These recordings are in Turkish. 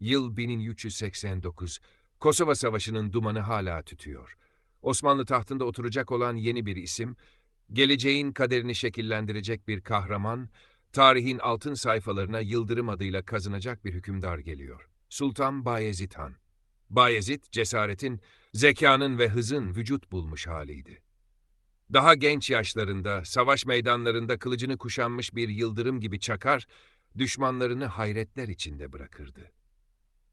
Yıl 1389. Kosova Savaşı'nın dumanı hala tütüyor. Osmanlı tahtında oturacak olan yeni bir isim, geleceğin kaderini şekillendirecek bir kahraman, tarihin altın sayfalarına Yıldırım adıyla kazınacak bir hükümdar geliyor. Sultan Bayezid Han. Bayezid, cesaretin, zekanın ve hızın vücut bulmuş haliydi. Daha genç yaşlarında, savaş meydanlarında kılıcını kuşanmış bir yıldırım gibi çakar, düşmanlarını hayretler içinde bırakırdı.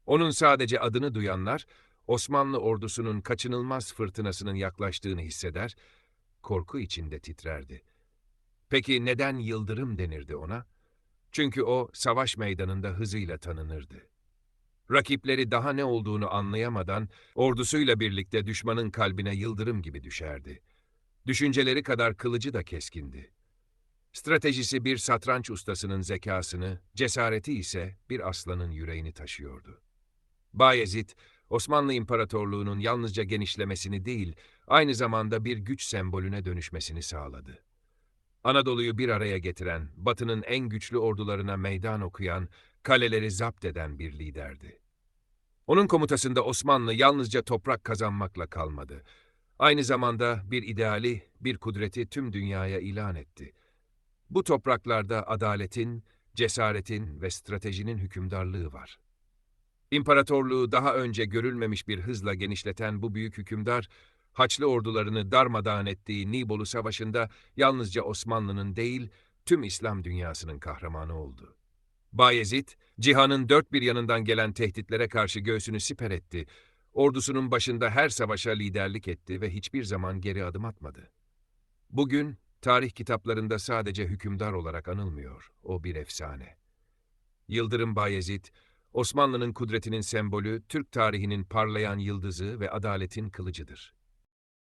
Onun sadece adını duyanlar, Osmanlı ordusunun kaçınılmaz fırtınasının yaklaştığını hisseder, korku içinde titrerdi. Peki neden yıldırım denirdi ona? Çünkü o savaş meydanında hızıyla tanınırdı. Rakipleri daha ne olduğunu anlayamadan ordusuyla birlikte düşmanın kalbine yıldırım gibi düşerdi. Düşünceleri kadar kılıcı da keskindi. Stratejisi bir satranç ustasının zekasını, cesareti ise bir aslanın yüreğini taşıyordu. Bayezid, Osmanlı İmparatorluğu'nun yalnızca genişlemesini değil, aynı zamanda bir güç sembolüne dönüşmesini sağladı. Anadolu'yu bir araya getiren, Batı'nın en güçlü ordularına meydan okuyan, kaleleri zapt eden bir liderdi. Onun komutasında Osmanlı yalnızca toprak kazanmakla kalmadı. Aynı zamanda bir ideali, bir kudreti tüm dünyaya ilan etti. Bu topraklarda adaletin, cesaretin ve stratejinin hükümdarlığı var. İmparatorluğu daha önce görülmemiş bir hızla genişleten bu büyük hükümdar, Haçlı ordularını darmadağın ettiği Nibolu Savaşı'nda yalnızca Osmanlı'nın değil, tüm İslam dünyasının kahramanı oldu. Bayezid, cihanın dört bir yanından gelen tehditlere karşı göğsünü siper etti, ordusunun başında her savaşa liderlik etti ve hiçbir zaman geri adım atmadı. Bugün, tarih kitaplarında sadece hükümdar olarak anılmıyor, o bir efsane. Yıldırım Bayezid, Osmanlı'nın kudretinin sembolü, Türk tarihinin parlayan yıldızı ve adaletin kılıcıdır.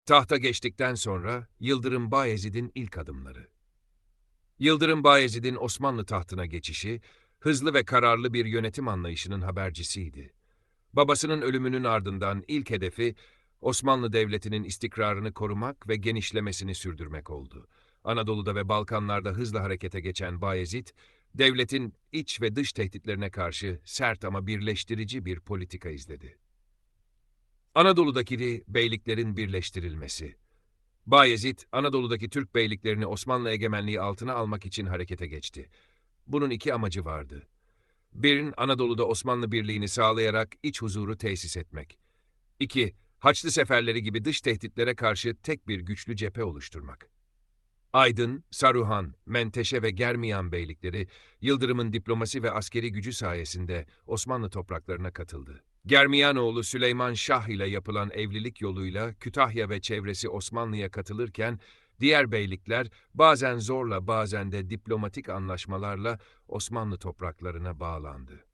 Tahta geçtikten sonra Yıldırım Bayezid'in ilk adımları. Yıldırım Bayezid'in Osmanlı tahtına geçişi, hızlı ve kararlı bir yönetim anlayışının habercisiydi. Babasının ölümünün ardından ilk hedefi, Osmanlı Devleti'nin istikrarını korumak ve genişlemesini sürdürmek oldu. Anadolu'da ve Balkanlarda hızla harekete geçen Bayezid, devletin iç ve dış tehditlerine karşı sert ama birleştirici bir politika izledi. Anadolu'daki beyliklerin birleştirilmesi. Bayezid, Anadolu'daki Türk beyliklerini Osmanlı egemenliği altına almak için harekete geçti. Bunun iki amacı vardı. Birin, Anadolu'da Osmanlı birliğini sağlayarak iç huzuru tesis etmek. İki, Haçlı seferleri gibi dış tehditlere karşı tek bir güçlü cephe oluşturmak. Aydın, Saruhan, Menteşe ve Germiyan beylikleri, Yıldırım'ın diplomasi ve askeri gücü sayesinde Osmanlı topraklarına katıldı. Germiyanoğlu Süleyman Şah ile yapılan evlilik yoluyla Kütahya ve çevresi Osmanlı'ya katılırken, diğer beylikler bazen zorla bazen de diplomatik anlaşmalarla Osmanlı topraklarına bağlandı.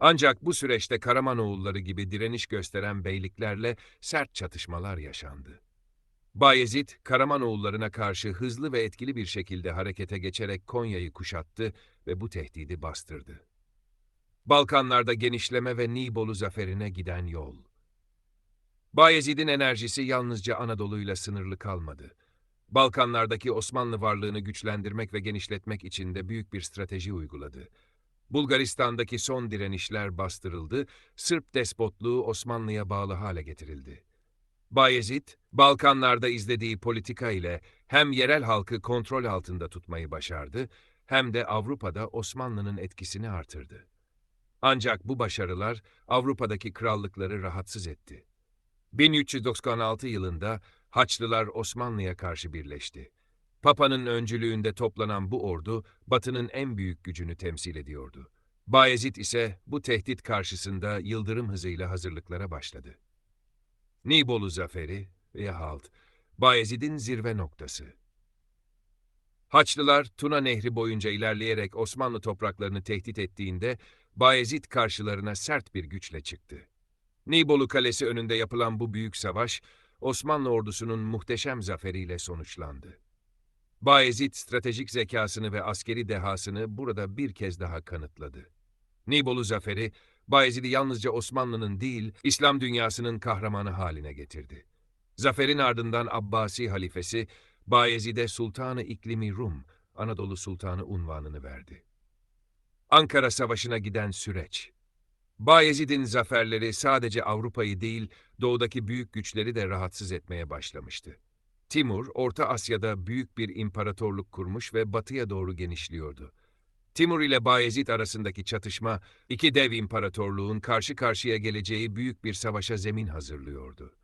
Ancak bu süreçte Karamanoğulları gibi direniş gösteren beyliklerle sert çatışmalar yaşandı. Bayezid, Karamanoğullarına karşı hızlı ve etkili bir şekilde harekete geçerek Konya'yı kuşattı ve bu tehdidi bastırdı. Balkanlarda genişleme ve Nibolu zaferine giden yol. Bayezid'in enerjisi yalnızca Anadolu'yla sınırlı kalmadı. Balkanlardaki Osmanlı varlığını güçlendirmek ve genişletmek için de büyük bir strateji uyguladı. Bulgaristan'daki son direnişler bastırıldı, Sırp despotluğu Osmanlı'ya bağlı hale getirildi. Bayezid, Balkanlarda izlediği politika ile hem yerel halkı kontrol altında tutmayı başardı, hem de Avrupa'da Osmanlı'nın etkisini artırdı. Ancak bu başarılar Avrupa'daki krallıkları rahatsız etti. 1396 yılında Haçlılar Osmanlı'ya karşı birleşti. Papa'nın öncülüğünde toplanan bu ordu, Batı'nın en büyük gücünü temsil ediyordu. Bayezid ise bu tehdit karşısında yıldırım hızıyla hazırlıklara başladı. Nibolu Zaferi ve Halt, Bayezid'in zirve noktası. Haçlılar Tuna Nehri boyunca ilerleyerek Osmanlı topraklarını tehdit ettiğinde Bayezid karşılarına sert bir güçle çıktı. Nibolu Kalesi önünde yapılan bu büyük savaş, Osmanlı ordusunun muhteşem zaferiyle sonuçlandı. Bayezid stratejik zekasını ve askeri dehasını burada bir kez daha kanıtladı. Nibolu zaferi, Bayezid'i yalnızca Osmanlı'nın değil, İslam dünyasının kahramanı haline getirdi. Zaferin ardından Abbasi halifesi, Bayezid'e Sultanı İklimi Rum, Anadolu Sultanı unvanını verdi. Ankara Savaşı'na giden süreç Bayezid'in zaferleri sadece Avrupa'yı değil, doğudaki büyük güçleri de rahatsız etmeye başlamıştı. Timur, Orta Asya'da büyük bir imparatorluk kurmuş ve batıya doğru genişliyordu. Timur ile Bayezid arasındaki çatışma, iki dev imparatorluğun karşı karşıya geleceği büyük bir savaşa zemin hazırlıyordu.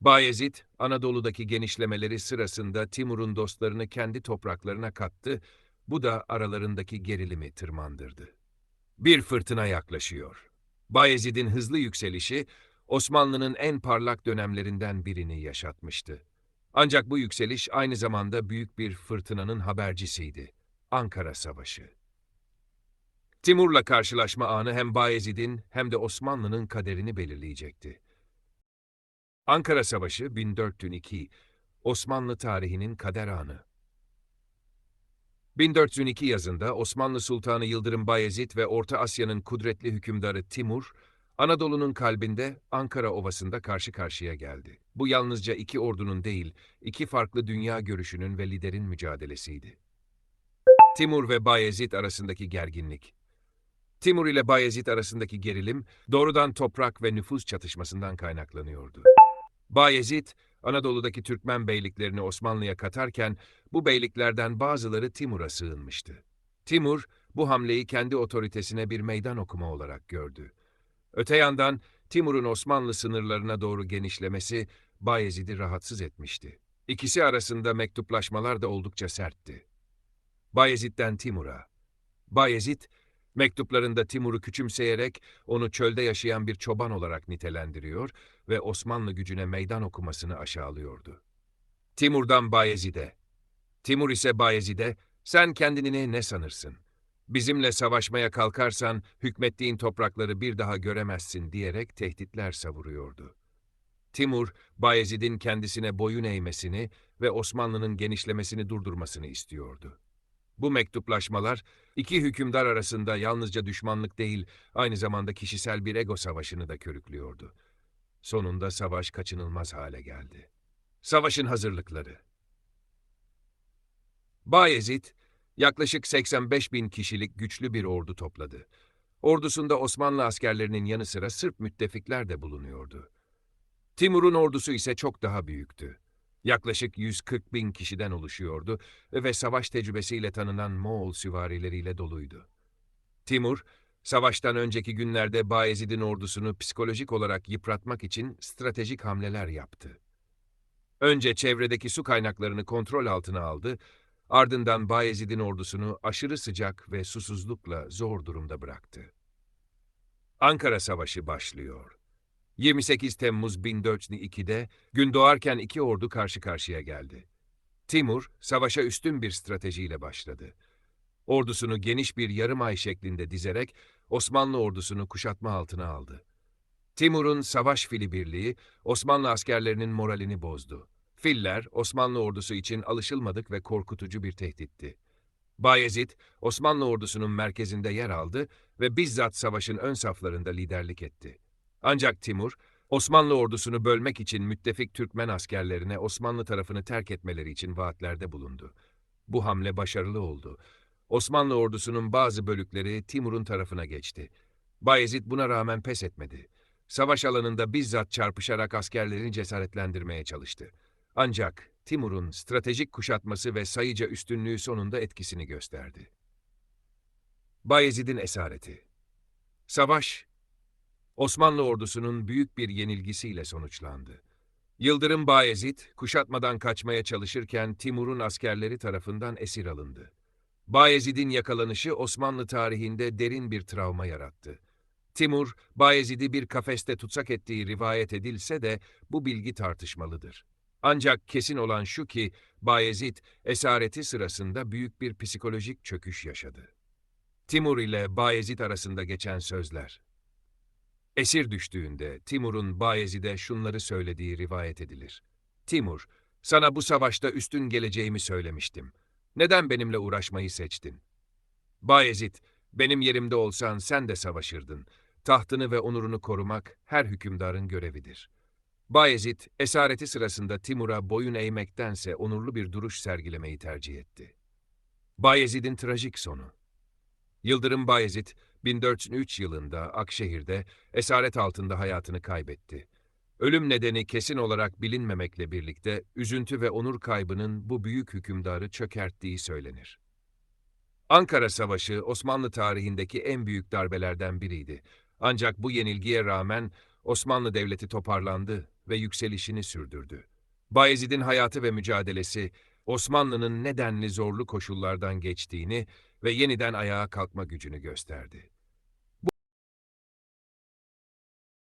Bayezid, Anadolu'daki genişlemeleri sırasında Timur'un dostlarını kendi topraklarına kattı, bu da aralarındaki gerilimi tırmandırdı. Bir fırtına yaklaşıyor. Bayezid'in hızlı yükselişi, Osmanlı'nın en parlak dönemlerinden birini yaşatmıştı. Ancak bu yükseliş aynı zamanda büyük bir fırtınanın habercisiydi. Ankara Savaşı. Timur'la karşılaşma anı hem Bayezid'in hem de Osmanlı'nın kaderini belirleyecekti. Ankara Savaşı 1402, Osmanlı tarihinin kader anı. 1402 yazında Osmanlı Sultanı Yıldırım Bayezid ve Orta Asya'nın kudretli hükümdarı Timur, Anadolu'nun kalbinde Ankara Ovası'nda karşı karşıya geldi. Bu yalnızca iki ordunun değil, iki farklı dünya görüşünün ve liderin mücadelesiydi. Timur ve Bayezid arasındaki gerginlik. Timur ile Bayezid arasındaki gerilim doğrudan toprak ve nüfus çatışmasından kaynaklanıyordu. Bayezid, Anadolu'daki Türkmen beyliklerini Osmanlı'ya katarken bu beyliklerden bazıları Timur'a sığınmıştı. Timur, bu hamleyi kendi otoritesine bir meydan okuma olarak gördü. Öte yandan Timur'un Osmanlı sınırlarına doğru genişlemesi Bayezid'i rahatsız etmişti. İkisi arasında mektuplaşmalar da oldukça sertti. Bayezid'den Timur'a. Bayezid, mektuplarında Timur'u küçümseyerek onu çölde yaşayan bir çoban olarak nitelendiriyor ve Osmanlı gücüne meydan okumasını aşağılıyordu. Timur'dan Bayezid'e. Timur ise Bayezid'e, sen kendini ne sanırsın? Bizimle savaşmaya kalkarsan hükmettiğin toprakları bir daha göremezsin diyerek tehditler savuruyordu. Timur, Bayezid'in kendisine boyun eğmesini ve Osmanlı'nın genişlemesini durdurmasını istiyordu. Bu mektuplaşmalar, iki hükümdar arasında yalnızca düşmanlık değil, aynı zamanda kişisel bir ego savaşını da körüklüyordu. Sonunda savaş kaçınılmaz hale geldi. Savaşın hazırlıkları Bayezid, yaklaşık 85 bin kişilik güçlü bir ordu topladı. Ordusunda Osmanlı askerlerinin yanı sıra Sırp müttefikler de bulunuyordu. Timur'un ordusu ise çok daha büyüktü. Yaklaşık 140 bin kişiden oluşuyordu ve savaş tecrübesiyle tanınan Moğol süvarileriyle doluydu. Timur, savaştan önceki günlerde Bayezid'in ordusunu psikolojik olarak yıpratmak için stratejik hamleler yaptı. Önce çevredeki su kaynaklarını kontrol altına aldı, ardından Bayezid'in ordusunu aşırı sıcak ve susuzlukla zor durumda bıraktı. Ankara Savaşı başlıyor. 28 Temmuz 1402'de gün doğarken iki ordu karşı karşıya geldi. Timur, savaşa üstün bir stratejiyle başladı. Ordusunu geniş bir yarım ay şeklinde dizerek Osmanlı ordusunu kuşatma altına aldı. Timur'un savaş fili birliği Osmanlı askerlerinin moralini bozdu. Filler, Osmanlı ordusu için alışılmadık ve korkutucu bir tehditti. Bayezid, Osmanlı ordusunun merkezinde yer aldı ve bizzat savaşın ön saflarında liderlik etti. Ancak Timur, Osmanlı ordusunu bölmek için müttefik Türkmen askerlerine Osmanlı tarafını terk etmeleri için vaatlerde bulundu. Bu hamle başarılı oldu. Osmanlı ordusunun bazı bölükleri Timur'un tarafına geçti. Bayezid buna rağmen pes etmedi. Savaş alanında bizzat çarpışarak askerlerini cesaretlendirmeye çalıştı. Ancak Timur'un stratejik kuşatması ve sayıca üstünlüğü sonunda etkisini gösterdi. Bayezid'in esareti Savaş, Osmanlı ordusunun büyük bir yenilgisiyle sonuçlandı. Yıldırım Bayezid, kuşatmadan kaçmaya çalışırken Timur'un askerleri tarafından esir alındı. Bayezid'in yakalanışı Osmanlı tarihinde derin bir travma yarattı. Timur, Bayezid'i bir kafeste tutsak ettiği rivayet edilse de bu bilgi tartışmalıdır. Ancak kesin olan şu ki Bayezid esareti sırasında büyük bir psikolojik çöküş yaşadı. Timur ile Bayezid arasında geçen sözler. Esir düştüğünde Timur'un Bayezid'e şunları söylediği rivayet edilir. Timur, sana bu savaşta üstün geleceğimi söylemiştim. Neden benimle uğraşmayı seçtin? Bayezid, benim yerimde olsan sen de savaşırdın. Tahtını ve onurunu korumak her hükümdarın görevidir.'' Bayezid, esareti sırasında Timur'a boyun eğmektense onurlu bir duruş sergilemeyi tercih etti. Bayezid'in trajik sonu Yıldırım Bayezid, 1403 yılında Akşehir'de esaret altında hayatını kaybetti. Ölüm nedeni kesin olarak bilinmemekle birlikte üzüntü ve onur kaybının bu büyük hükümdarı çökerttiği söylenir. Ankara Savaşı Osmanlı tarihindeki en büyük darbelerden biriydi. Ancak bu yenilgiye rağmen Osmanlı Devleti toparlandı ve yükselişini sürdürdü. Bayezid'in hayatı ve mücadelesi Osmanlı'nın nedenli zorlu koşullardan geçtiğini ve yeniden ayağa kalkma gücünü gösterdi.